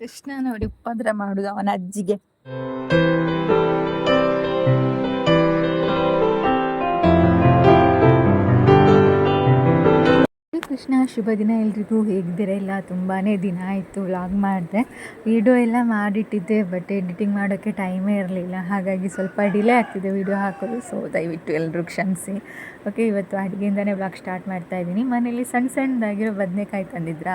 ಕೃಷ್ಣ ನೋಡಿ ಉಪದ್ರ ಮಾಡುದು ಅವನ ಅಜ್ಜಿಗೆ. ಕೃಷ್ಣ, ಶುಭ ದಿನ ಎಲ್ರಿಗೂ ಹೇಗಿದ್ದೀರಾ? ಎಲ್ಲ ತುಂಬಾ ದಿನ ಆಯಿತು ವ್ಲಾಗ್ ಮಾಡಿದೆ. ವಿಡಿಯೋ ಎಲ್ಲ ಮಾಡಿಟ್ಟಿದ್ದೆ ಬಟ್ ಎಡಿಟಿಂಗ್ ಮಾಡೋಕ್ಕೆ ಟೈಮೇ ಇರಲಿಲ್ಲ. ಹಾಗಾಗಿ ಸ್ವಲ್ಪ ಡಿಲೇ ಆಗ್ತಿದೆ ವಿಡಿಯೋ ಹಾಕೋದು. ಸೊ ದಯವಿಟ್ಟು ಎಲ್ಲರೂ ಕ್ಷಮಿಸಿ. ಓಕೆ ಇವತ್ತು ಅಡುಗೆಯಿಂದನೇ ವ್ಲಾಗ್ ಸ್ಟಾರ್ಟ್ ಮಾಡ್ತಾ ಇದ್ದೀನಿ. ಮನೇಲಿ ಸಣ್ಣ ಸಣ್ಣದಾಗಿರೋ ಬದನೆಕಾಯಿ ತಂದಿದ್ರ?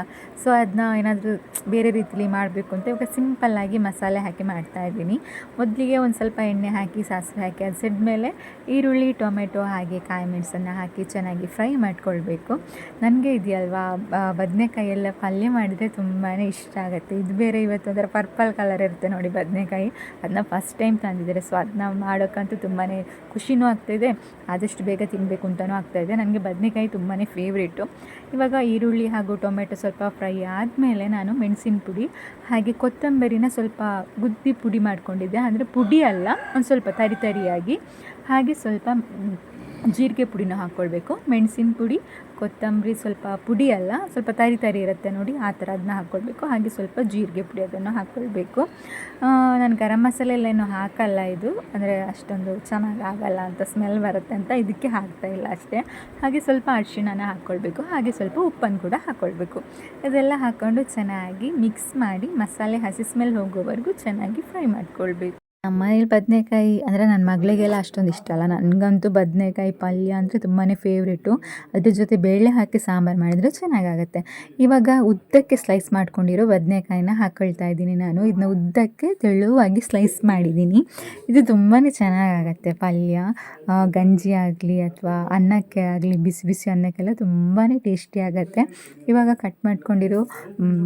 ಸೊ ಅದನ್ನ ಏನಾದರೂ ಬೇರೆ ರೀತಿಲಿ ಮಾಡಬೇಕು ಅಂತ ಇವಾಗ ಸಿಂಪಲ್ಲಾಗಿ ಮಸಾಲೆ ಹಾಕಿ ಮಾಡ್ತಾ ಇದ್ದೀನಿ. ಮೊದಲಿಗೆ ಒಂದು ಸ್ವಲ್ಪ ಎಣ್ಣೆ ಹಾಕಿ, ಸಾಸಿವೆ ಹಾಕಿ ಅದು ಸಿಡ್ಮೇಲೆ ಈರುಳ್ಳಿ, ಟೊಮೆಟೊ ಹಾಗೆ ಕಾಯಿ ಮೆಣಸನ್ನು ಹಾಕಿ ಚೆನ್ನಾಗಿ ಫ್ರೈ ಮಾಡ್ಕೊಳ್ಬೇಕು. ನನಗೆ ಇದೆಯಲ್ವಾ? ಬದನೆಕಾಯಿ ಎಲ್ಲ ಪಲ್ಯ ಮಾಡಿದರೆ ತುಂಬಾ ಇಷ್ಟ ಆಗುತ್ತೆ. ಇದು ಬೇರೆ ಇವತ್ತು ಅದರ ಪರ್ಪಲ್ ಕಲರ್ ಇರುತ್ತೆ ನೋಡಿ ಬದನೆಕಾಯಿ. ಅದನ್ನ ಫಸ್ಟ್ ಟೈಮ್ ತಂದಿದ್ದಾರೆ. ಸೊ ಅದನ್ನ ಮಾಡೋಕ್ಕಂತೂ ತುಂಬಾ ಖುಷಿನೂ ಆಗ್ತಾಯಿದೆ ಆದಷ್ಟು ಬೇಗ ತಿನ್ನಬೇಕು ಅಂತಲೂ ಆಗ್ತಾಯಿದೆ ನನಗೆ ಬದನೆಕಾಯಿ ತುಂಬಾ ಫೇವ್ರೇಟು ಇವಾಗ ಈರುಳ್ಳಿ ಹಾಗೂ ಟೊಮೆಟೊ ಸ್ವಲ್ಪ ಫ್ರೈ ಆದಮೇಲೆ ನಾನು ಮೆಣಸಿನ ಪುಡಿ ಹಾಗೆ ಕೊತ್ತಂಬರಿನ ಸ್ವಲ್ಪ ಗುದ್ದಿ ಪುಡಿ ಮಾಡ್ಕೊಂಡಿದ್ದೆ. ಅಂದರೆ ಪುಡಿ ಅಲ್ಲ, ಒಂದು ಸ್ವಲ್ಪ ತರಿ ತರಿಯಾಗಿ. ಹಾಗೆ ಸ್ವಲ್ಪ ಜೀರಿಗೆ ಪುಡಿನ ಹಾಕ್ಕೊಳ್ಬೇಕು. ಮೆಣಸಿನ ಪುಡಿ, ಕೊತ್ತಂಬರಿ ಸ್ವಲ್ಪ ಪುಡಿ ಅಲ್ಲ, ಸ್ವಲ್ಪ ತರಿ ತರಿ ಇರುತ್ತೆ ನೋಡಿ, ಆ ಥರ ಅದನ್ನ ಹಾಕ್ಕೊಳ್ಬೇಕು. ಹಾಗೆ ಸ್ವಲ್ಪ ಜೀರಿಗೆ ಪುಡಿ ಅದನ್ನು ಹಾಕ್ಕೊಳ್ಬೇಕು. ನಾನು ಗರಂ ಮಸಾಲೆ ಎಲ್ಲ ಏನು ಹಾಕಲ್ಲ ಇದು. ಅಂದರೆ ಅಷ್ಟೊಂದು ಚೆನ್ನಾಗಿ ಆಗಲ್ಲ ಅಂತ ಸ್ಮೆಲ್ ಬರುತ್ತೆ ಅಂತ ಇದಕ್ಕೆ ಹಾಕ್ತಾ ಇಲ್ಲ ಅಷ್ಟೇ. ಹಾಗೆ ಸ್ವಲ್ಪ ಅರಿಶಿಣನ ಹಾಕ್ಕೊಳ್ಬೇಕು. ಹಾಗೆ ಸ್ವಲ್ಪ ಉಪ್ಪನ್ನು ಕೂಡ ಹಾಕ್ಕೊಳ್ಬೇಕು. ಇದೆಲ್ಲ ಹಾಕ್ಕೊಂಡು ಚೆನ್ನಾಗಿ ಮಿಕ್ಸ್ ಮಾಡಿ ಮಸಾಲೆ ಹಸಿ ಸ್ಮೆಲ್ ಹೋಗೋವರೆಗೂ ಚೆನ್ನಾಗಿ ಫ್ರೈ ಮಾಡ್ಕೊಳ್ಬೇಕು. ನಮ್ಮ ಮನೇಲಿ ಬದನೆಕಾಯಿ ಅಂದರೆ ನನ್ನ ಮಗಳಿಗೆಲ್ಲ ಅಷ್ಟೊಂದು ಇಷ್ಟ ಅಲ್ಲ. ನನಗಂತೂ ಬದನೆಕಾಯಿ, ಪಲ್ಯ ಅಂದರೆ ತುಂಬಾ ಫೇವ್ರೇಟು ಅದ್ರ ಜೊತೆ ಬೇಳೆ ಹಾಕಿ ಸಾಂಬಾರು ಮಾಡಿದರೆ ಚೆನ್ನಾಗಾಗತ್ತೆ. ಇವಾಗ ಉದ್ದಕ್ಕೆ ಸ್ಲೈಸ್ ಮಾಡ್ಕೊಂಡಿರೋ ಬದನೆಕಾಯಿನ ಹಾಕ್ಕೊಳ್ತಾ ಇದ್ದೀನಿ ನಾನು. ಇದನ್ನ ಉದ್ದಕ್ಕೆ ತೆಳುವಾಗಿ ಸ್ಲೈಸ್ ಮಾಡಿದ್ದೀನಿ. ಇದು ತುಂಬಾ ಚೆನ್ನಾಗಾಗತ್ತೆ. ಪಲ್ಯ ಗಂಜಿ ಆಗಲಿ ಅಥವಾ ಅನ್ನಕ್ಕೆ ಆಗಲಿ, ಬಿಸಿ ಬಿಸಿ ಅನ್ನಕ್ಕೆಲ್ಲ ತುಂಬಾ ಟೇಸ್ಟಿ ಆಗುತ್ತೆ. ಇವಾಗ ಕಟ್ ಮಾಡ್ಕೊಂಡಿರೋ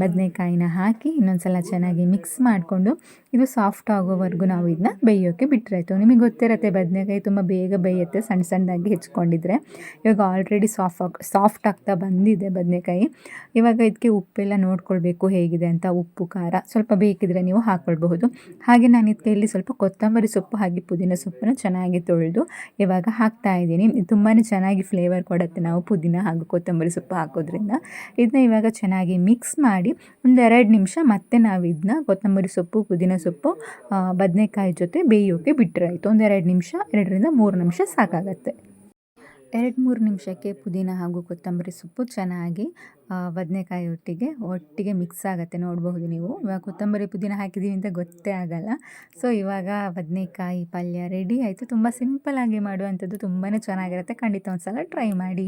ಬದನೆಕಾಯಿನ ಹಾಕಿ ಇನ್ನೊಂದು ಸಲ ಚೆನ್ನಾಗಿ ಮಿಕ್ಸ್ ಮಾಡಿಕೊಂಡು ಇದು ಸಾಫ್ಟ್ ಆಗೋವರೆಗೂ ನಾವು ಇದನ್ನ ಬೇಯೋಕ್ಕೆ ಬಿಟ್ಟರಾಯ್ತು ನಿಮಗೆ ಗೊತ್ತಿರತ್ತೆ, ಬದನೆಕಾಯಿ ತುಂಬ ಬೇಗ ಬೇಯುತ್ತೆ ಸಣ್ಣ ಸಣ್ಣದಾಗಿ ಹೆಚ್ಕೊಂಡಿದ್ರೆ. ಇವಾಗ ಆಲ್ರೆಡಿ ಸಾಫ್ಟ್ ಸಾಫ್ಟ್ ಆಗ್ತಾ ಬಂದಿದೆ ಬದನೆಕಾಯಿ. ಇವಾಗ ಇದಕ್ಕೆ ಉಪ್ಪೆಲ್ಲ ನೋಡ್ಕೊಳ್ಬೇಕು ಹೇಗಿದೆ ಅಂತ, ಉಪ್ಪು, ಖಾರ ಸ್ವಲ್ಪ ಬೇಕಿದ್ರೆ ನೀವು ಹಾಕ್ಕೊಳ್ಬಹುದು ಹಾಗೆ ನಾನು ಇದಕ್ಕೆ ಇಲ್ಲಿ ಸ್ವಲ್ಪ ಕೊತ್ತಂಬರಿ ಸೊಪ್ಪು ಹಾಗೆ ಪುದೀನ ಸೊಪ್ಪನ್ನು ಚೆನ್ನಾಗಿ ತೊಳೆದು ಇವಾಗ ಹಾಕ್ತಾ ಇದ್ದೀನಿ. ತುಂಬಾ ಚೆನ್ನಾಗಿ ಫ್ಲೇವರ್ ಕೊಡುತ್ತೆ ನಾವು ಪುದೀನ ಹಾಗೂ ಕೊತ್ತಂಬರಿ ಸೊಪ್ಪು ಹಾಕೋದ್ರಿಂದ. ಇದನ್ನ ಇವಾಗ ಚೆನ್ನಾಗಿ ಮಿಕ್ಸ್ ಮಾಡಿ ಒಂದೆರಡು ನಿಮಿಷ ಮತ್ತೆ ನಾವು ಇದನ್ನ ಕೊತ್ತಂಬರಿ ಸೊಪ್ಪು, ಪುದೀನ ಸೊಪ್ಪು ಬದನೆಕಾಯಿ ಜೊತೆ ಬೇಯೋಕೆ ಬಿಟ್ಟರೆ ಆಯಿತು. ಒಂದು ಎರಡು ನಿಮಿಷ, ಎರಡರಿಂದ ಮೂರು ನಿಮಿಷ ಸಾಕಾಗತ್ತೆ. ಎರಡು ಮೂರು ನಿಮಿಷಕ್ಕೆ ಪುದೀನ ಹಾಗೂ ಕೊತ್ತಂಬರಿ ಸೊಪ್ಪು ಚೆನ್ನಾಗಿ ಬದನೆಕಾಯಿ ಒಟ್ಟಿಗೆ ಒಟ್ಟಿಗೆ ಮಿಕ್ಸ್ ಆಗುತ್ತೆ. ನೋಡಬಹುದು ನೀವು. ಇವಾಗ ಕೊತ್ತಂಬರಿ ಪುದೀನ ಹಾಕಿದ್ದೀವಿ ಅಂತ ಗೊತ್ತೇ ಆಗಲ್ಲ. ಸೊ ಇವಾಗ ಬದನೆಕಾಯಿ ಪಲ್ಯ ರೆಡಿ ಆಯಿತು. ತುಂಬ ಸಿಂಪಲ್ಲಾಗಿ ಮಾಡುವಂಥದ್ದು. ತುಂಬಾ ಚೆನ್ನಾಗಿರುತ್ತೆ. ಖಂಡಿತ ಒಂದು ಸಲ ಟ್ರೈ ಮಾಡಿ.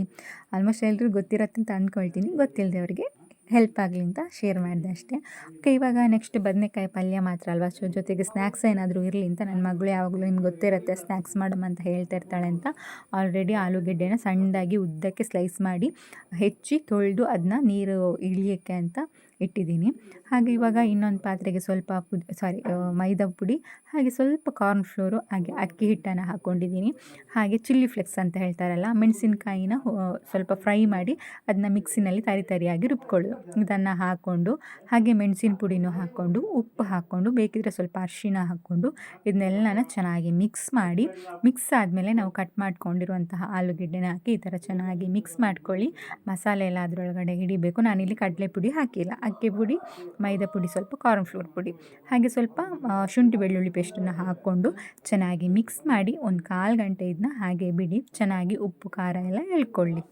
ಆಲ್ಮೋಸ್ಟ್ ಎಲ್ಲರಿಗೂ ಗೊತ್ತಿರತ್ತೆ ಅಂತ ಅಂದ್ಕೊಳ್ತೀನಿ. ಗೊತ್ತಿಲ್ಲದವ್ರಿಗೆ ಹೆಲ್ಪ್ ಆಗಲಿ ಅಂತ ಶೇರ್ ಮಾಡಿದೆ ಅಷ್ಟೇ. ಓಕೆ ಇವಾಗ ನೆಕ್ಸ್ಟ್ ಬದನೆಕಾಯಿ ಪಲ್ಯ ಮಾತ್ರ ಅಲ್ವಾ? ಸೊ ಜೊತೆಗೆ ಸ್ನ್ಯಾಕ್ಸ್ ಏನಾದರೂ ಇರಲಿ ಅಂತ ನನ್ನ ಮಗಳು ಯಾವಾಗಲೂ ನಿಮ್ಗೆ ಗೊತ್ತಿರುತ್ತೆ ಸ್ನ್ಯಾಕ್ಸ್ ಅಂತ ಹೇಳ್ತಾ ಇರ್ತಾಳೆ ಅಂತ. ಆಲ್ರೆಡಿ ಆಲೂಗೆಡ್ಡೆನ ಸಣ್ಣದಾಗಿ ಉದ್ದಕ್ಕೆ ಸ್ಲೈಸ್ ಮಾಡಿ ಹೆಚ್ಚಿ ತೊಳೆದು ಅದನ್ನ ನೀರು ಇಳಿಯೋಕ್ಕೆ ಅಂತ ಇಟ್ಟಿದ್ದೀನಿ. ಹಾಗೆ ಇವಾಗ ಇನ್ನೊಂದು ಪಾತ್ರೆಗೆ ಸ್ವಲ್ಪ ಪುಡಿ ಸಾರಿ ಮೈದಾ ಪುಡಿ, ಹಾಗೆ ಸ್ವಲ್ಪ ಕಾರ್ನ್ ಫ್ಲೋರು ಹಾಗೆ ಅಕ್ಕಿ ಹಿಟ್ಟನ್ನು ಹಾಕ್ಕೊಂಡಿದ್ದೀನಿ ಹಾಗೆ ಚಿಲ್ಲಿ ಫ್ಲೆಕ್ಸ್ ಅಂತ ಹೇಳ್ತಾರಲ್ಲ, ಮೆಣಸಿನ್ಕಾಯಿನ ಸ್ವಲ್ಪ ಫ್ರೈ ಮಾಡಿ ಅದನ್ನ ಮಿಕ್ಸಿನಲ್ಲಿ ತರಿ ತರಿಯಾಗಿ ರುಬ್ಕೊಳ್ಳೋದು. ಇದನ್ನು ಹಾಕ್ಕೊಂಡು ಹಾಗೆ ಮೆಣಸಿನ ಪುಡಿನೂ ಹಾಕ್ಕೊಂಡು ಉಪ್ಪು ಹಾಕ್ಕೊಂಡು ಬೇಕಿದ್ರೆ ಸ್ವಲ್ಪ ಅರಿಶಿಣ ಹಾಕ್ಕೊಂಡು ಇದನ್ನೆಲ್ಲನ ಚೆನ್ನಾಗಿ ಮಿಕ್ಸ್ ಮಾಡಿ ಮಿಕ್ಸ್ ಆದಮೇಲೆ ನಾವು ಕಟ್ ಮಾಡ್ಕೊಂಡಿರುವಂತಹ ಆಲೂಗೆಡ್ಡೆನ ಹಾಕಿ ಈ ಥರ ಚೆನ್ನಾಗಿ ಮಿಕ್ಸ್ ಮಾಡ್ಕೊಳ್ಳಿ. ಮಸಾಲೆ ಎಲ್ಲ ಅದರೊಳಗಡೆ ಹಿಡಿಬೇಕು. ನಾನಿಲ್ಲಿ ಕಡಲೆ ಪುಡಿ ಹಾಕಿಲ್ಲ. ಅಕ್ಕಿ ಪುಡಿ, ಮೈದಾ ಪುಡಿ ಸ್ವಲ್ಪ ಕಾರ್ನ್ ಫ್ಲೋರ್ ಪುಡಿ. ಹಾಗೆ ಸ್ವಲ್ಪ ಶುಂಠಿ ಬೆಳ್ಳುಳ್ಳಿ ಪೇಸ್ಟನ್ನು ಹಾಕ್ಕೊಂಡು ಚೆನ್ನಾಗಿ ಮಿಕ್ಸ್ ಮಾಡಿ ಒಂದು ಕಾಲು ಗಂಟೆ ಇದನ್ನ ಹಾಗೆ ಬಿಡಿ. ಚೆನ್ನಾಗಿ ಉಪ್ಪು, ಖಾರ ಎಲ್ಲ ಎಳ್ಕೊಳ್ಳಿ.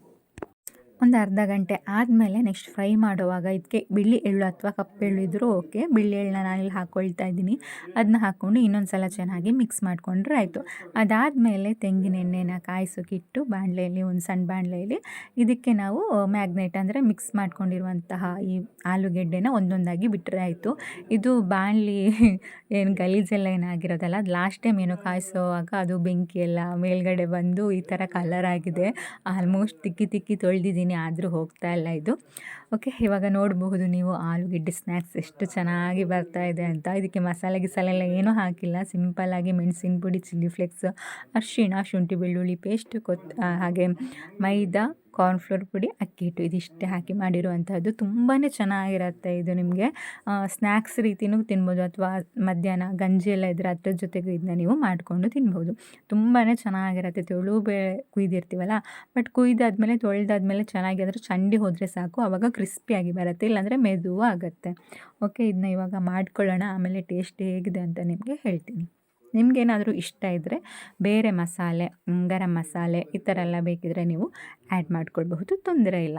ಒಂದು ಅರ್ಧ ಗಂಟೆ ಆದಮೇಲೆ ನೆಕ್ಸ್ಟ್ ಫ್ರೈ ಮಾಡುವಾಗ ಇದಕ್ಕೆ ಬಿಳಿ ಎಳ್ಳು ಅಥವಾ ಕಪ್ಪೆಳ್ಳು ಇದ್ದರೂ ಓಕೆ. ಬಿಳಿ ಎಳ್ಳನ್ನ ನಾನಿಲ್ಲಿ ಹಾಕ್ಕೊಳ್ತಾ ಇದ್ದೀನಿ. ಅದನ್ನ ಹಾಕ್ಕೊಂಡು ಇನ್ನೊಂದು ಸಲ ಚೆನ್ನಾಗಿ ಮಿಕ್ಸ್ ಮಾಡಿಕೊಂಡ್ರೆ ಆಯಿತು. ಅದಾದಮೇಲೆ ತೆಂಗಿನ ಎಣ್ಣೆನ ಕಾಯಿಸೋಕ್ಕಿಟ್ಟು ಬಾಣಲೆಯಲ್ಲಿ, ಒಂದು ಸಣ್ಣ ಬಾಣಲೆಯಲ್ಲಿ ಇದಕ್ಕೆ ನಾವು ಮ್ಯಾಗ್ನೆಟ್ ಅಂದರೆ ಮಿಕ್ಸ್ ಮಾಡ್ಕೊಂಡಿರುವಂತಹ ಈ ಆಲೂಗೆಡ್ಡೆನ ಒಂದೊಂದಾಗಿ ಬಿಟ್ಟರೆ ಆಯಿತು. ಇದು ಬಾಣಲಿ ಏನು ಗಲೀಜೆಲ್ಲ ಏನಾಗಿರೋದಲ್ಲ ಅದು ಲಾಸ್ಟ್ ಟೈಮ್ ಏನು ಕಾಯಿಸೋವಾಗ ಅದು ಬೆಂಕಿ ಎಲ್ಲ ಮೇಲ್ಗಡೆ ಬಂದು ಈ ಥರ ಕಲರ್ ಆಗಿದೆ. ಆಲ್ಮೋಸ್ಟ್ ತಿಕ್ಕಿ ತಿಕ್ಕಿ ತೊಳೆದಿದ್ದೀನಿ. ಆದರೂ ಹೋಗ್ತಾ ಇಲ್ಲ ಇದು. ಓಕೆ ಇವಾಗ ನೋಡಬಹುದು ನೀವು ಆಲೂಗೆಡ್ಡೆ ಸ್ನ್ಯಾಕ್ಸ್ ಎಷ್ಟು ಚೆನ್ನಾಗಿ ಬರ್ತಾ ಇದೆ ಅಂತ. ಇದಕ್ಕೆ ಮಸಾಲೆ ಗಿಸಾಲೆ ಎಲ್ಲ ಏನೂ ಹಾಕಿಲ್ಲ. ಸಿಂಪಲ್ಲಾಗಿ ಮೆಣಸಿನ ಪುಡಿ ಚಿಲ್ಲಿ ಫ್ಲೆಕ್ಸ್ ಅರಿಶಿಣ, ಶುಂಠಿ ಬೆಳ್ಳುಳ್ಳಿ ಪೇಸ್ಟ್ ಕೊತ್ ಹಾಗೆ ಮೈದಾ ಕಾರ್ನ್ಫ್ಲೋರ್ ಪುಡಿ, ಅಕ್ಕಿ ಹಿಟ್ಟು, ಇದಿಷ್ಟೇ ಹಾಕಿ ಮಾಡಿರುವಂಥದ್ದು ತುಂಬಾ ಚೆನ್ನಾಗಿರುತ್ತೆ ಇದು ನಿಮಗೆ. ಸ್ನ್ಯಾಕ್ಸ್ ರೀತಿಯೂ ತಿನ್ಬೋದು ಅಥವಾ ಮಧ್ಯಾಹ್ನ ಗಂಜಿ ಎಲ್ಲ ಇದ್ದರೆ ಅದ್ರ ಜೊತೆಗೂ ಇದನ್ನ ನೀವು ಮಾಡಿಕೊಂಡು ತಿನ್ಬೋದು. ತುಂಬಾ ಚೆನ್ನಾಗಿರುತ್ತೆ. ತೆಳು ಬೇ, ಕುಯ್ದಿರ್ತೀವಲ್ಲ? ಬಟ್ ಕುಯ್ದಾದ್ಮೇಲೆ, ತೊಳೆದಾದ್ಮೇಲೆ ಚೆನ್ನಾಗಿ ಅದರ ಚಂಡಿ ಹೋದರೆ ಸಾಕು. ಆವಾಗ ಕ್ರಿಸ್ಪಿಯಾಗಿ ಬರುತ್ತೆ. ಇಲ್ಲಾಂದರೆ ಮೆದುವು ಆಗುತ್ತೆ ಓಕೆ ಇದನ್ನ ಇವಾಗ ಮಾಡ್ಕೊಳ್ಳೋಣ. ಆಮೇಲೆ ಟೇಸ್ಟ್ ಹೇಗಿದೆ ಅಂತ ನಿಮಗೆ ಹೇಳ್ತೀನಿ. ನಿಮಗೇನಾದರೂ ಇಷ್ಟ ಇದ್ದರೆ ಬೇರೆ ಮಸಾಲೆ, ಗರಂ ಮಸಾಲೆ ಈ ಥರ ಎಲ್ಲ ಬೇಕಿದ್ದರೆ ನೀವು ಆ್ಯಡ್ ಮಾಡ್ಕೊಳ್ಬಹುದು. ತೊಂದರೆ ಇಲ್ಲ.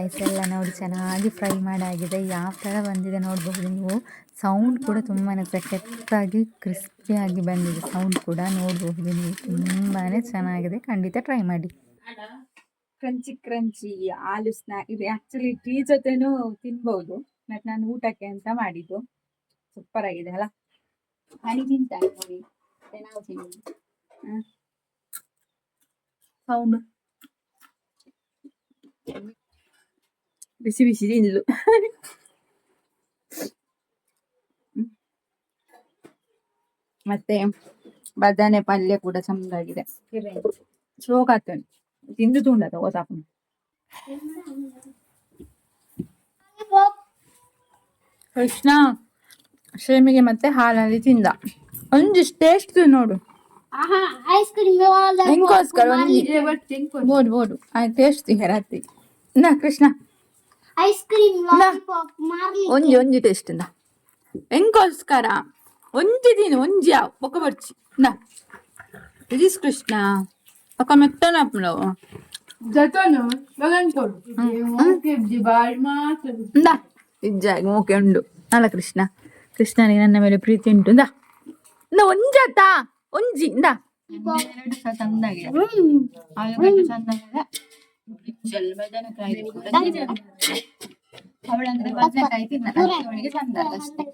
ಸ್ಲೈಸ್ ಎಲ್ಲ ನೋಡಿ ಚೆನ್ನಾಗಿ ಫ್ರೈ ಮಾಡಾಗಿದೆ. ಯಾವ ಥರ ಬಂದಿದೆ ನೋಡಬಹುದು ನೀವು. ಸೌಂಡ್ ಕೂಡ ತುಂಬಾ ಸಖತ್ತಾಗಿ ಕ್ರಿಸ್ಪಿಯಾಗಿ ಬಂದಿದೆ. ಸೌಂಡ್ ಕೂಡ ನೋಡಬಹುದು ನೀವು. ತುಂಬಾ ಚೆನ್ನಾಗಿದೆ. ಖಂಡಿತ ಟ್ರೈ ಮಾಡಿ. ಕ್ರಂಚಿ ಕ್ರಂಚಿ ಆಲೂ ಸ್ನಾಕ್ ಇದು ಆ್ಯಕ್ಚುಲಿ ಟೀ ಜೊತೆನೂ ತಿನ್ಬೋದು. ಮತ್ತು ನಾನು ಊಟಕ್ಕೆ ಅಂತ ಮಾಡಿದ್ದು. ಸೂಪರ್ ಆಗಿದೆ, ಅಲ್ಲ? ಹನಿ ತಿಂತಾರೆ ನೋಡಿ ನಾವು ತಿನ್ನಿ ಸೌಂಡ್ ಬಿಸಿ ಬಿಸಿ ತಿನ್ಲು ಮತ್ತೆ ಬದನೆ ಪಲ್ಯ ಕೂಡ ಚಂದಾಗಿದೆ. ಶೋಕ ಆಗ್ತಾನೆ ತಿಂದು ತುಂಡ ತಗೋತಾಪ ಕೃಷ್ಣ ಶೇಮಿಗೆ ಮತ್ತೆ ಹಾಲಲ್ಲಿ ತಿಂದ. ಒಂದಿಷ್ಟು ಟೇಸ್ಟ್ ನೋಡು. ಹೆಂಗೋಸ್ಕರ ಬೋಡು ಬೋದು ಆ ಟೇಸ್ಟ್ ರಾತ್ರಿ. ನಾ ಕೃಷ್ಣ ಐಸ್ ಕ್ರೀಮ್ ಲಾಲಿಪಾಪ್ ಮಾರ್ಲಿ ಒಂಜಿ ಒಂಜಿ ಟೇಸ್ಟ್ ಇಂದ ಎಂಕೋಸ್ಕರ ಒಂಜಿ ದಿನ ಒಂಜಿ ಯಾವ? ಬೊಕ ಬರ್ಚಿ. ನಾ. ಇದಿಸ್ ಕೃಷ್ಣ. ಒಕ್ಕ ಮೆತ್ತನಪ್ಪನವು ಜತನು ಮಗನ್ ಕೊಡು. ಬಾಳ್ ಮಾತು ಇಂದ ಇಜ್ಜಾಗಿ ಓಕೆ ಉಂಡು. ಅಲ್ಲ ಕೃಷ್ಣ. ಕೃಷ್ಣನಿಗೆ ನನ್ನ ಮೇಲೆ ಪ್ರೀತಿ ಉಂಟು. ಇಂದ ಇಂದ ಒಂಜಾತ ಒಂಜಿ ಇಂದ ಎರಡು ಸಹ ಚಂದಾಗಿದೆ. ಚಂದಾಗಿದೆ. ಜಲ್ ಬದನೆಕಾಯಿ ಕೂಡ ಅವಳಂದ್ರೆ ಬದನೆಕಾಯಿ ತಿನ್ನಲ್ಲ ಅವಳಿಗೆ ಚಂದ ಅಷ್ಟೇ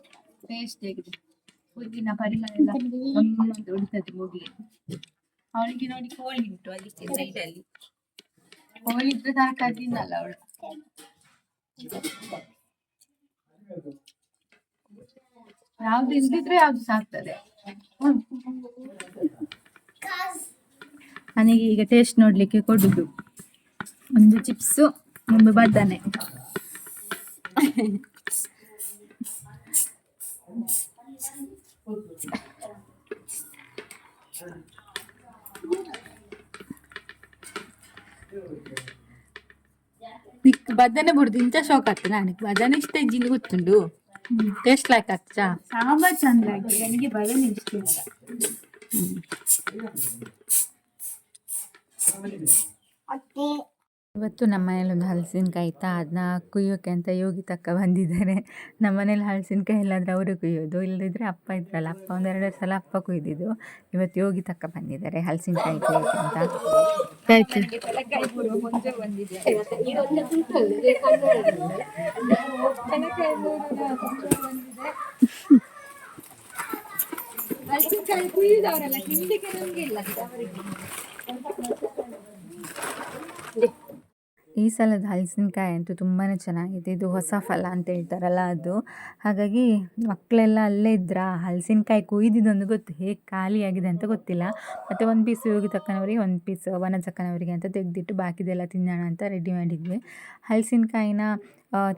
ಟೇಸ್ಟ್ ಆಗಿದೆ ಹುಲ್ಲಿನ ಪರಿಮಳ ಎಲ್ಲ ಗಮ್ಮತ್ತು ಹೊಡಿತದೆ ಮೂಗಿಗೆ ಅವಳಿಗೆ ನೋಡಿ ಕೋಳಿ ಉಂಟು ಅಲ್ಲಿ ಸೈಡ್ ಅಲ್ಲಿ ಕೋಳಿ ಇದ್ರೆ ತರಕಾರಿ ತಿನ್ನಲ್ಲ ಅವಳು ಯಾವ್ದು ಇಲ್ದಿದ್ರೆ ಯಾವ್ದು ಸಾಕ್ತದೆ ನನಗೆ ಈಗ ಟೇಸ್ಟ್ ನೋಡ್ಲಿಕ್ಕೆ ಕೊಡುದು ಒಂದು ಚಿಪ್ಸು ಒಂದು ಬದನೆ ನಿಕ್ ಬದನೆ ಬುಡ್ದು ಇಂಚ ಶಾಕ್ ಆಗ್ತದೆ ನನಗೆ ಬದನೆ ಇಷ್ಟ ಇಜ್ಜಿಂದು ಗೊತ್ತುಂಡು ಟೇಸ್ಟ್ ಲೈಕ್ ಆಗ್ತಾ ಸಾಂಬಾರ್ ಚಂದ ಆಗಿದೆ ನನಗೆ ಬದನೆ ಇಷ್ಟ ಇಲ್ಲ ಅತ್ತೆ ಇವತ್ತು ನಮ್ಮ ಮನೇಲಿ ಒಂದು ಹಲಸಿನಕಾಯಿ ಇತ್ತಾ ಅದನ್ನ ಕುಯ್ಯೋಕೆ ಅಂತ ಯೋಗಿ ತಕ್ಕ ಬಂದಿದ್ದಾರೆ. ನಮ್ಮ ಮನೇಲಿ ಹಲಸಿನಕಾಯಿ ಇಲ್ಲಾಂದರೆ ಅವರು ಕುಯ್ಯೋದು ಇಲ್ಲದಿದ್ದರೆ ಅಪ್ಪ ಇದ್ರಲ್ಲ ಅಪ್ಪ ಒಂದೆರಡು ಸಲ ಅಪ್ಪ ಕುಯ್ದಿದ್ದು. ಇವತ್ತು ಯೋಗಿ ತಕ್ಕ ಬಂದಿದ್ದಾರೆ ಹಲಸಿನಕಾಯಿ ಕುಯ್ಯೋಕೆ ಅಂತ. ಆಯ್ತು. ಈ ಸಲದ ಹಲಸಿನಕಾಯಿ ಅಂತೂ ತುಂಬಾ ಚೆನ್ನಾಗಿದೆ. ಇದು ಹೊಸ ಫಲ ಅಂತ ಹೇಳ್ತಾರಲ್ಲ ಅದು. ಹಾಗಾಗಿ ಮಕ್ಕಳೆಲ್ಲ ಅಲ್ಲೇ ಇದ್ರ, ಹಲಸಿನಕಾಯಿ ಕುಯ್ದಿದ್ದೊಂದು ಗೊತ್ತು ಹೇಗೆ ಖಾಲಿಯಾಗಿದೆ ಅಂತ ಗೊತ್ತಿಲ್ಲ. ಮತ್ತು ಒಂದು ಪೀಸ್ ಯೋಗಿ ತಕ್ಕನವರಿಗೆ, ಒಂದು ಪೀಸ್ ವನ ತಕ್ಕನವರಿಗೆ ಅಂತ ತೆಗೆದಿಟ್ಟು ಬಾಕಿದೆಲ್ಲ ತಿನ್ನೋಣ ಅಂತ ರೆಡಿ ಮಾಡಿದ್ವಿ. ಹಲಸಿನಕಾಯಿನ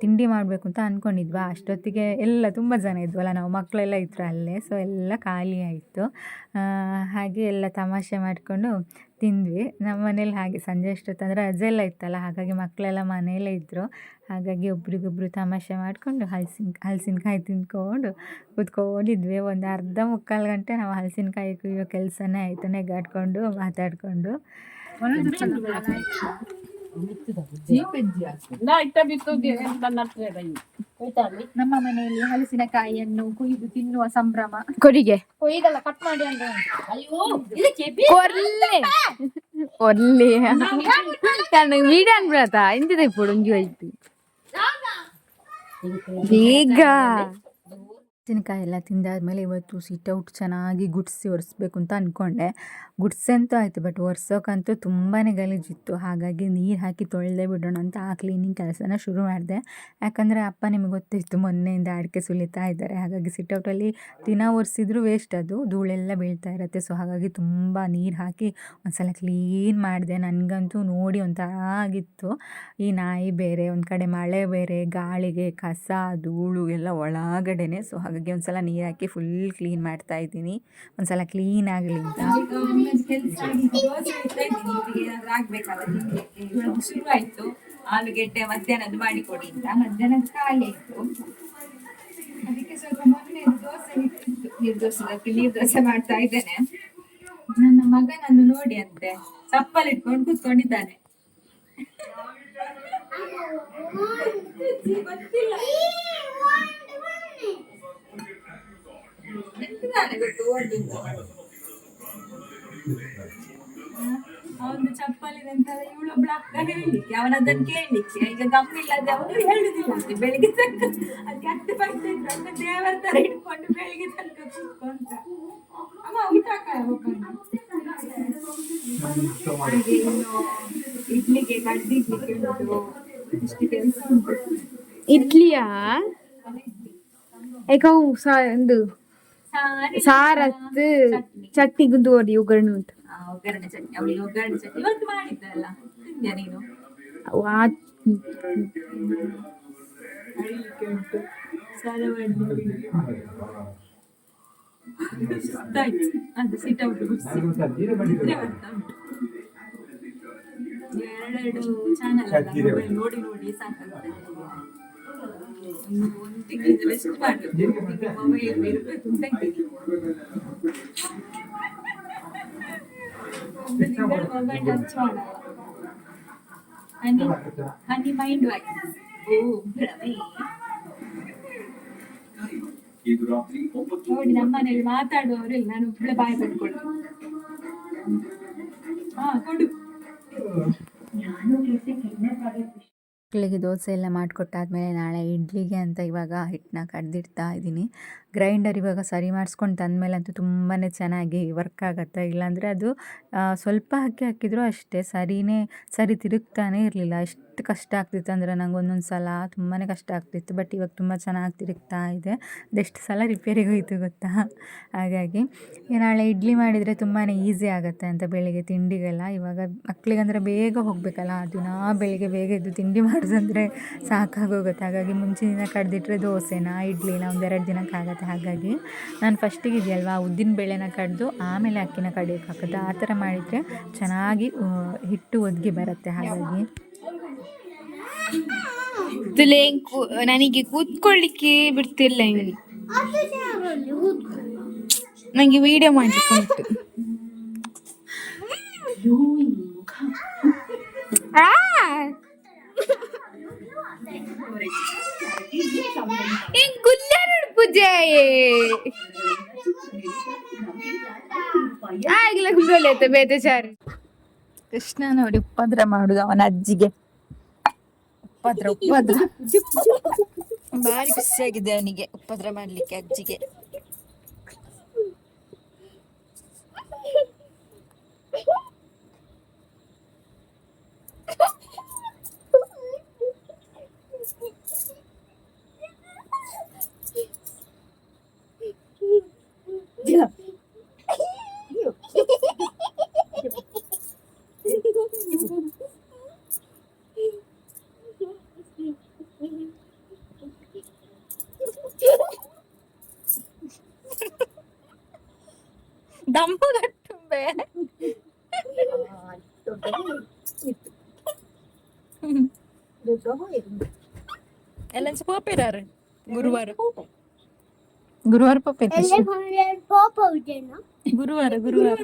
ತಿಂಡಿ ಮಾಡಬೇಕು ಅಂತ ಅಂದ್ಕೊಂಡಿದ್ವಾ ಅಷ್ಟೊತ್ತಿಗೆ ಎಲ್ಲ ತುಂಬ ಜನ ಇದ್ವಲ್ಲ, ನಾವು ಮಕ್ಕಳೆಲ್ಲ ಇದ್ರು ಅಲ್ಲೇ. ಸೊ ಎಲ್ಲ ಖಾಲಿ ಆಯಿತು. ಹಾಗೆ ಎಲ್ಲ ತಮಾಷೆ ಮಾಡಿಕೊಂಡು ತಿಂದ್ವಿ. ನಮ್ಮ ಮನೇಲಿ ಹಾಗೆ ಸಂಜೆ ಅಷ್ಟೊತ್ತಂದ್ರೆ ರಜೆ ಎಲ್ಲ ಇತ್ತಲ್ಲ, ಹಾಗಾಗಿ ಮಕ್ಕಳೆಲ್ಲ ಮನೆಯಲ್ಲೇ ಇದ್ದರು ಹಾಗಾಗಿ ಒಬ್ರಿಗೊಬ್ರು ತಮಾಷೆ ಮಾಡಿಕೊಂಡು ಹಲಸಿನ, ಹಲಸಿನಕಾಯಿ ತಿಂದ್ಕೊಂಡು ಕೂತ್ಕೊಂಡಿದ್ವಿ. ಒಂದು ಅರ್ಧ ಮುಕ್ಕಾಲು ಗಂಟೆ ನಾವು ಹಲಸಿನಕಾಯಿ ಕುಯ್ಯೋ ಕೆಲಸನೇ ಆಯಿತು, ನೆಗಾಡ್ಕೊಂಡು, ಮಾತಾಡಿಕೊಂಡು. ನಮ್ಮ ಮನೆಯಲ್ಲಿ ಹಲಸಿನಕಾಯಿಯನ್ನು ಕುಯ್ದು ತಿನ್ನುವ ಸಂಭ್ರಮ. ಕೊರಿಗೆ ಕೊಯ್ದಲ್ಲ ಕಟ್ ಮಾಡಿ ಅಂದ್ರೆ ಒಲ್ಲೆ ನನಗೆ ವೀಡಿಯೋ ಅನ್ಬಿಡತ್ತ ಇಂತಿದೆ ಹೋಯ್ತು ಬೇಗ ಮೆಣಸಿನಕಾಯಿ ಎಲ್ಲ ತಿಂದಾದಮೇಲೆ ಇವತ್ತು ಸಿಟ್ ಔಟ್ ಚೆನ್ನಾಗಿ ಗುಡಿಸಿ ಒರೆಸ್ಬೇಕು ಅಂತ ಅಂದ್ಕೊಂಡೆ ಗುಡ್ಸಂತೂ ಆಯಿತು, ಬಟ್ ಒರ್ಸೋಕ್ಕಂತೂ ತುಂಬಾ ಗಲೀಜಿತ್ತು ಹಾಗಾಗಿ ನೀರು ಹಾಕಿ ತೊಳೆದೇ ಬಿಡೋಣ ಅಂತ ಆ ಕ್ಲೀನಿಂಗ್ ಕೆಲಸನ ಶುರು ಮಾಡಿದೆ. ಯಾಕಂದರೆ ಅಪ್ಪ ನಿಮಗೆ ಗೊತ್ತಿತ್ತು, ಮೊನ್ನೆಯಿಂದ ಅಡಿಕೆ ಸುಲಿತಾ ಇದ್ದಾರೆ. ಹಾಗಾಗಿ ಸಿಟ್ ಔಟಲ್ಲಿ ದಿನ ಒರೆಸಿದ್ರು ವೇಸ್ಟ್ ಅದು. ಧೂಳೆಲ್ಲ ಬೀಳ್ತಾ ಇರುತ್ತೆ. ಸೊ ಹಾಗಾಗಿ ತುಂಬ ನೀರು ಹಾಕಿ ಒಂದ್ಸಲ ಕ್ಲೀನ್ ಮಾಡಿದೆ. ನನಗಂತೂ ನೋಡಿ ಒಂಥರ ಆಗಿತ್ತು. ಈ ನಾಯಿ ಬೇರೆ, ಒಂದು ಕಡೆ ಮಳೆ ಬೇರೆ, ಗಾಳಿಗೆ ಕಸ, ಧೂಳು ಎಲ್ಲ ಒಳಗಡೆನೆ. ಸೊ ಹಾಗಾಗಿ ಒಂದ್ಸಲ ನೀರು ಹಾಕಿ ಫುಲ್ ಕ್ಲೀನ್ ಮಾಡ್ತಾ ಇದ್ದೀನಿ. ಒಂದ್ಸಲ ಕ್ಲೀನ್ ಆಗಲಿ ಅಂತ. ಶುರು ಆಯ್ತು ಆಲೂಗೆಡ್ಡೆ ಮಧ್ಯಾಹ್ನದ ಮಾಡಿಕೊಡಿ ಅಂತ. ಮಧ್ಯಾಹ್ನ ಖಾಲಿ ಇತ್ತು ಅದಕ್ಕೆ ಸ್ವಲ್ಪ ಮೊನ್ನೆ ದೋಸೆ ನೀರು ದೋಸೆ ನೀರು ದೋಸೆ ಮಾಡ್ತಾ ಇದ್ದೇನೆ. ನನ್ನ ಮಗನನ್ನು ನೋಡಿ ಅಂತೆ. ಚಪ್ಪಲ್ ಇಟ್ಕೊಂಡು ಕೂತ್ಕೊಂಡಿದ್ದಾನೆ. ಗೊತ್ತಿಲ್ಲ ಅವನು ಚಪ್ಪಲಿದೆ ಅಂತ ಇವಳೊಬ್ಳು ಅಕ್ಕ ಹೇಳಲಿಕ್ಕೆ ಅವನದನ್ನು ಕೇಳಲಿಕ್ಕೆ. ಈಗ ಗಮ್ಮಿಲ್ಲದೆ ಅವನು ಹೇಳುದಿಲ್ಲ ಅಂತ ಬೆಳಿಗ್ಗೆ ತನಕ ಅದಕ್ಕೆ ಕೆಟ್ಟ ಅಂತ ದೇವರ ತರ ಇಟ್ಕೊಂಡು ಬೆಳಿಗ್ಗೆ ತನಕ ಕೂತ್ಕೊಂತ ಅಮ್ಮ ಊಟ ಹೋಗ್ಕೊಂಡು ಹಾಗೆ ಇನ್ನು ಇಡ್ಲಿಗೆ ಕಡ್ಡಿ ಇಡ್ಲಿಕ್ಕೆ ಉಂಟು. ಇಷ್ಟು ಕೆಲಸ ಉಂಟು. ಇಡ್ಲಿಯಾ? ಏಕ ಸಾ ಒಂದು ಸಾರತ್ತು ಚಟ್ನಿ. ಗುಂದು ಒಗ್ಗರಣೆ ಉಂಟು. ಒಗ್ಗರಣೆ ಚಟ್ನಿ. ಅವಳಿಗೆ ಒಗ್ಗರಣೆ ಚಟ್ನಿ ಇವತ್ತು ಮಾಡಿದ್ದಲ್ಲ. ತಿಂದ್ಯಾ ನೀನು? ಅದು ಸಿಟ್ ಔಟ್ ಗುಡ್ಸಿ ನಿದ್ರೆ ಬರ್ತಾ ಉಂಟು ಎರಡೆರಡು ಚಾನಲ್ ನೋಡಿ ನೋಡಿ ಸಾಕಾಗ್ತದೆ. ಒಂದು ಒಂದು ತಿಂಗಳಿಂದ ರೆಸ್ಟ್ ಮಾಡಬೇಕು ಮೊಬೈಲ್ ಇರಬೇಕು ಅಂತ ಇದ್ದೀನಿ ಒಂದು ತಿಂಗಳು ಮೊಬೈಲ್ ಟಚ್ ಮಾಡಲ್ಲ ಹನಿ ಹನಿ ಮೈಂಡ್ ವಾಯ್ಸ್ ಓ ಭ್ರಮೆ ನೋಡಿ ನಮ್ಮ ಮನೇಲಿ ಮಾತಾಡುವವರು ಇಲ್ಲ ನಾನು ಒಬ್ಬಳೆ ಬಾಯಿ ಬಂದ್ಕೊಡು ಹಾ ಕೊಡು ಮಕ್ಕಳಿಗೆ ದೋಸೆ ಎಲ್ಲ ಮಾಡಿಕೊಟ್ಟಾದ್ಮೇಲೆ ನಾಳೆ ಇಡ್ಲಿಗೆ ಅಂತ ಇವಾಗ ಹಿಟ್ಟನ್ನ ಕಡ್ದಿಡ್ತಾ ಇದ್ದೀನಿ. ಗ್ರೈಂಡರ್ ಇವಾಗ ಸರಿ ಮಾಡಿಸ್ಕೊಂಡು ತಂದಮೇಲೆ ಅಂತೂ ತುಂಬಾ ಚೆನ್ನಾಗಿ ವರ್ಕ್ ಆಗುತ್ತೆ. ಇಲ್ಲಾಂದರೆ ಅದು ಸ್ವಲ್ಪ ಅಕ್ಕಿ ಹಾಕಿದರೂ ಅಷ್ಟೇ ಸರಿನೇ, ಸರಿ ತಿರುಗ್ತಾನೇ ಇರಲಿಲ್ಲ. ಎಷ್ಟು ಕಷ್ಟ ಆಗ್ತಿತ್ತು ಅಂದರೆ ನಂಗೆ ಒಂದೊಂದು ಸಲ ತುಂಬಾ ಕಷ್ಟ ಆಗ್ತಿತ್ತು. ಬಟ್ ಇವಾಗ ತುಂಬ ಚೆನ್ನಾಗಿ ತಿರುಗ್ತಾ ಇದೆ. ಅದೆಷ್ಟು ಸಲ ರಿಪೇರಿಗೆ ಹೋಯ್ತು ಗೊತ್ತಾ? ಹಾಗಾಗಿ, ನಾಳೆ ಇಡ್ಲಿ ಮಾಡಿದರೆ ತುಂಬಾ ಈಸಿ ಆಗುತ್ತೆ ಅಂತ ಬೆಳಿಗ್ಗೆ ತಿಂಡಿಗೆಲ್ಲ. ಇವಾಗ ಮಕ್ಕಳಿಗಂದ್ರೆ ಬೇಗ ಹೋಗಬೇಕಲ್ಲ, ದಿನ ಬೆಳಿಗ್ಗೆ ಬೇಗ ಎದ್ದು ತಿಂಡಿ ಮಾಡೋದಂದರೆ ಸಾಕಾಗೋಗುತ್ತೆ ಹಾಗಾಗಿ ಮುಂಚಿನ ದಿನ ಕಡ್ದಿಟ್ರೆ ದೋಸೆನ ಇಡ್ಲಿನ ಒಂದೆರಡು ಆಗುತ್ತೆ ಹಾಗಾಗಿ ನಾನು ಫಸ್ಟಿಗೆ ಇದೆಯಲ್ವಾ ಉದ್ದಿನ ಬೇಳೆನ ಕಡ್ದು ಆಮೇಲೆ ಅಕ್ಕಿನ ಕಡಿಯೋಕೆ ಹಾಕುತ್ತೆ ಆ ಥರ ಮಾಡಿದರೆ ಚೆನ್ನಾಗಿ ಹಿಟ್ಟು ಒದಗಿ ಬರುತ್ತೆ. ಹಾಗಾಗಿ ತುಲೆ ನನಗೆ ಕೂತ್ಕೊಳ್ಳಿಕ್ಕೆ ಬಿಡ್ತಿಲ್ಲ ಇಲ್ಲಿ. ನನಗೆ ವೀಡಿಯೋ ಮಾಡ್ಲಿಕ್ಕೆ ಉಂಟು ಆ! ಗುಲ್ಲಾರಡ್ ಪೂಜೆ? ಆಗ್ಲೇ ಕುಂಬ್ರೊಳ್ಳೆ ಆಯ್ತು? ಬೇತೆ ಚಾರು ಕೃಷ್ಣ ನೋಡಿ ಉಪದ್ರ ಮಾಡುದು ಅವನ ಅಜ್ಜಿಗೆ. ಉಪದ್ರ ಉಪದ್ರ. ಭಾರಿ ಖುಷಿಯಾಗಿದೆ ಅವನಿಗೆ ಉಪದ್ರ ಮಾಡ್ಲಿಕ್ಕೆ ಅಜ್ಜಿಗೆ. ಪೋಪೇರಾರು ಗುರುವಾರ. ಗುರುವಾರ ಪೋಪೇರ್ ಎಲ್ಲೇ ಬಂದ್ರೆ ಪಾಪ ಉಂಟೇನೋ ಗುರುವಾರ ಗುರುವಾರ.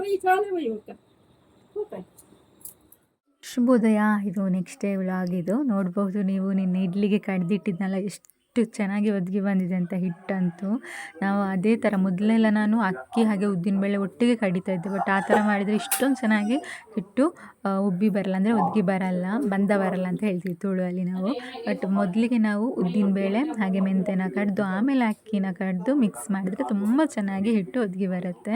ಶುಭೋದಯ. ಇದು ನೆಕ್ಸ್ಟ್ ಡೇ ವ್ಲಾಗ್ ಇದು. ನೋಡ್ಬೋದು ನೀವು. ನಿನ್ನೆ ಇಡ್ಲಿಗೆ ಕಡ್ದಿಟ್ಟಿದ್ನಲ್ಲ ಎಷ್ಟು ಎಷ್ಟು ಚೆನ್ನಾಗಿ ಒದಗಿ ಬಂದಿದೆ ಅಂತ ಹಿಟ್ಟಂತೂ. ನಾವು ಅದೇ ಥರ ಮೊದಲೆಲ್ಲ ನಾನು ಅಕ್ಕಿ ಹಾಗೆ ಉದ್ದಿನಬೇಳೆ ಒಟ್ಟಿಗೆ ಕಡಿತಾ ಇದ್ದೆ ಬಟ್ ಆ ಥರ ಮಾಡಿದರೆ ಇಷ್ಟೊಂದು ಚೆನ್ನಾಗಿ ಹಿಟ್ಟು ಉಬ್ಬಿ ಬರಲ್ಲ ಅಂದರೆ ಒದಗಿ ಬರಲ್ಲ ಬಂದ ಬರಲ್ಲ ಅಂತ ಹೇಳ್ತೀವಿ ತುಳುವಲ್ಲಿ ನಾವು. ಬಟ್ ಮೊದಲಿಗೆ ನಾವು ಉದ್ದಿನಬೇಳೆ ಹಾಗೆ ಮೆಂತೆನ ಕಡ್ದು ಆಮೇಲೆ ಅಕ್ಕಿನ ಕಡ್ದು ಮಿಕ್ಸ್ ಮಾಡಿದರೆ ತುಂಬ ಚೆನ್ನಾಗಿ ಹಿಟ್ಟು ಒದಗಿ ಬರುತ್ತೆ.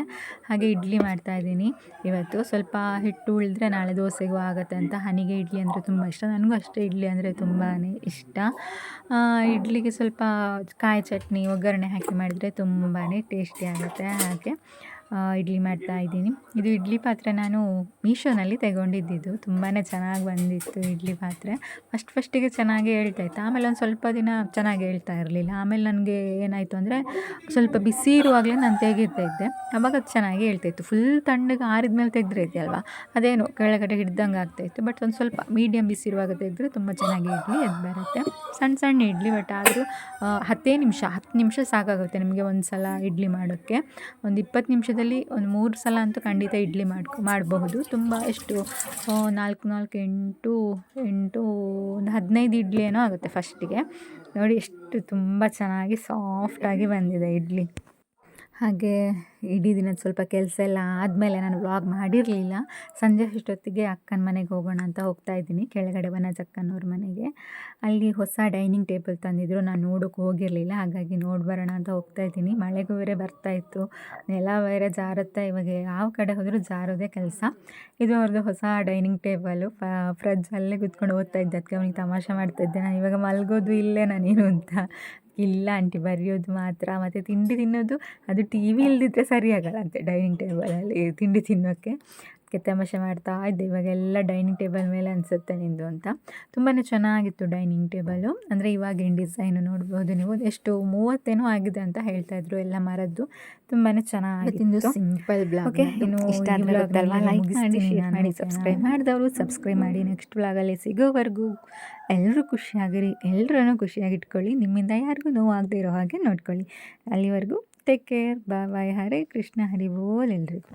ಹಾಗೆ ಇಡ್ಲಿ ಮಾಡ್ತಾ ಇದ್ದೀನಿ ಇವತ್ತು. ಸ್ವಲ್ಪ ಹಿಟ್ಟು ಉಳಿದ್ರೆ ನಾಳೆ ದೋಸೆಗೂ ಆಗುತ್ತೆ ಅಂತ ಹನಿಗೆ ಇಡ್ಲಿ ಅಂದರೆ ತುಂಬ ಇಷ್ಟ. ನನಗೂ ಅಷ್ಟೇ ಇಡ್ಲಿ ಅಂದರೆ ತುಂಬಾ ಇಷ್ಟ. ಆ, ಇಡ್ಲಿಗೆ ಸ್ವಲ್ಪ ಕಾಯಿ ಚಟ್ನಿ ಒಗ್ಗರಣೆ ಹಾಕಿ ಮಾಡಿದರೆ ತುಂಬಾ ಟೇಸ್ಟಿ ಆಗುತ್ತೆ ಹಾಗೆ. ಇಡ್ಲಿ ಮಾಡ್ತಾ ಇದ್ದೀನಿ. ಇದು ಇಡ್ಲಿ ಪಾತ್ರೆ ನಾನು ಮೀಶೋನಲ್ಲಿ ತಗೊಂಡಿದ್ದಿದ್ದು. ತುಂಬಾ ಚೆನ್ನಾಗಿ ಬಂದಿತ್ತು ಇಡ್ಲಿ ಪಾತ್ರೆ. ಫಸ್ಟ್ ಫಸ್ಟಿಗೆ ಚೆನ್ನಾಗಿ ಹೇಳ್ತಾ ಇತ್ತು. ಆಮೇಲೆ ಒಂದು ಸ್ವಲ್ಪ ದಿನ ಚೆನ್ನಾಗಿ ಹೇಳ್ತಾ ಇರಲಿಲ್ಲ. ಆಮೇಲೆ ನನಗೆ ಏನಾಯಿತು ಅಂದರೆ ಸ್ವಲ್ಪ ಬಿಸಿ ಇರುವಾಗಲೇ ನಾನು ತೆಗಿತಾ ಇದ್ದೆ. ಅವಾಗ ಅದು ಚೆನ್ನಾಗಿ ಹೇಳ್ತಾ ಇತ್ತು. ಫುಲ್ ತಣ್ಣಗೆ ಆರಿದ ಮೇಲೆ ತೆಗೆದ್ರೆ ಇದೆಯಲ್ವಾ ಅದೇನು ಕೆಳಗಡೆ ಹಿಡ್ದಂಗೆ ಆಗ್ತಾಯಿತ್ತು ಬಟ್ ಒಂದು ಸ್ವಲ್ಪ ಮೀಡಿಯಮ್ ಬಿಸಿ ಇರುವಾಗ ತೆಗೆದ್ರೆ ತುಂಬ ಚೆನ್ನಾಗಿ ಇಡ್ಲಿ ಅದು ಬರುತ್ತೆ. ಸಣ್ಣ ಸಣ್ಣ ಇಡ್ಲಿ ಬಟ್ ಆದರೂ ಹತ್ತೇ ನಿಮಿಷ, ಹತ್ತು ನಿಮಿಷ ಸಾಕಾಗುತ್ತೆ ನಿಮಗೆ ಒಂದು ಸಲ ಇಡ್ಲಿ ಮಾಡೋಕ್ಕೆ. ಒಂದು ಇಪ್ಪತ್ತು ನಿಮಿಷದಲ್ಲಿ ಒಂದು ಮೂರು ಸಲ ಅಂತೂ ಖಂಡಿತ ಇಡ್ಲಿ ಮಾಡ್ಕೊ, ಮಾಡಬಹುದು. ತುಂಬ ಎಷ್ಟು ನಾಲ್ಕು ನಾಲ್ಕು, ಎಂಟು ಎಂಟು, ಒಂದು ಹದಿನೈದು ಇಡ್ಲಿ ಏನೋ ಆಗುತ್ತೆ ಫಸ್ಟಿಗೆ ನೋಡಿ ಎಷ್ಟು ತುಂಬ ಚೆನ್ನಾಗಿ ಸಾಫ್ಟಾಗಿ ಬಂದಿದೆ ಇಡ್ಲಿ. ಹಾಗೆ ಇಡೀ ದಿನದ ಸ್ವಲ್ಪ ಕೆಲಸ ಎಲ್ಲ ಆದಮೇಲೆ ನಾನು ವ್ಲಾಗ್ ಮಾಡಿರಲಿಲ್ಲ. ಸಂಜೆ ಅಷ್ಟೊತ್ತಿಗೆ ಅಕ್ಕನ ಮನೆಗೆ ಹೋಗೋಣ ಅಂತ ಹೋಗ್ತಾ ಇದ್ದೀನಿ, ಕೆಳಗಡೆ ವನಜ ಅಕ್ಕನವ್ರ ಮನೆಗೆ. ಅಲ್ಲಿ ಹೊಸ ಡೈನಿಂಗ್ ಟೇಬಲ್ ತಂದಿದ್ರು, ನಾನು ನೋಡೋಕೆ ಹೋಗಿರಲಿಲ್ಲ, ಹಾಗಾಗಿ ನೋಡಿ ಬರೋಣ ಅಂತ ಹೋಗ್ತಾ ಇದ್ದೀನಿ. ಮಳೆಗೂ ಬೇರೆ ಬರ್ತಾ ಇತ್ತು, ನೆಲ ಬೇರೆ ಜಾರುತ್ತೆ, ಇವಾಗ ಯಾವ ಕಡೆ ಹೋದರೂ ಜಾರೋದೇ ಕೆಲಸ. ಇದು ಅವ್ರದ್ದು ಹೊಸ ಡೈನಿಂಗ್ ಟೇಬಲು ಫ್ರಿಜ್ ಅಲ್ಲೇ ಕುತ್ಕೊಂಡು ಓದ್ತಾ ಇದ್ದೆ ಅದಕ್ಕೆ ಅವನಿಗೆ ತಮಾಷೆ ಮಾಡ್ತಾ ಇದ್ದೆ. ನಾನು ಇವಾಗ ಮಲಗೋದು ಇಲ್ಲೇ ನಾನೇನು ಅಂತ. ಇಲ್ಲ ಆಂಟಿ, ಬರೆಯೋದು ಮಾತ್ರ, ಮತ್ತು ತಿಂಡಿ ತಿನ್ನೋದು, ಅದು ಟಿ ವಿ ಇಲ್ದಿದ್ರೆ ಸರಿ ಆಗಲ್ಲ ಅಂತೆ ಡೈನಿಂಗ್ ಟೇಬಲಲ್ಲಿ ತಿಂಡಿ ತಿನ್ನೋಕ್ಕೆ. ಅದಕ್ಕೆ ತಮಾಷೆ ಮಾಡ್ತಾ ಇದ್ದೆ ಇವಾಗೆಲ್ಲ ಡೈನಿಂಗ್ ಟೇಬಲ್ ಮೇಲೆ ಅನಿಸುತ್ತೆ ನಿಂದು ಅಂತ. ತುಂಬಾ ಚೆನ್ನಾಗಿತ್ತು ಡೈನಿಂಗ್ ಟೇಬಲು. ಅಂದರೆ ಇವಾಗಿನ ಡಿಸೈನು ನೋಡ್ಬೋದು ನೀವು? ಎಷ್ಟು ಮೂವತ್ತೇನೋ ಆಗಿದೆ ಅಂತ ಹೇಳ್ತಾ ಇದ್ರು ಎಲ್ಲ ಮರದ್ದು. ತುಂಬಾ ಚೆನ್ನಾಗಿತ್ತು. ಸಿಂಪಲ್ ಬ್ಲಾಗ್ ಓಕೆ ಇನ್ನು ಮಾಡಿ, ಶೇರ್ ಮಾಡಿ, ಸಬ್ಸ್ಕ್ರೈಬ್ ಮಾಡಿದವರು ಸಬ್ಸ್ಕ್ರೈಬ್ ಮಾಡಿ. ನೆಕ್ಸ್ಟ್ ಬ್ಲಾಗಲ್ಲಿ ಸಿಗೋವರೆಗೂ ಎಲ್ಲರೂ ಖುಷಿಯಾಗಿರಿ. ಎಲ್ಲರನ್ನೂ ಖುಷಿಯಾಗಿ ಇಟ್ಕೊಳ್ಳಿ ನಿಮ್ಮಿಂದ ಯಾರಿಗೂ ನೋವಾಗದೇ ಇರೋ ಹಾಗೆ ನೋಡ್ಕೊಳ್ಳಿ. ಅಲ್ಲಿವರೆಗೂ take care bye bye Hare Krishna Hari ಬೋಲ್ ಎಲ್ರಿಗೂ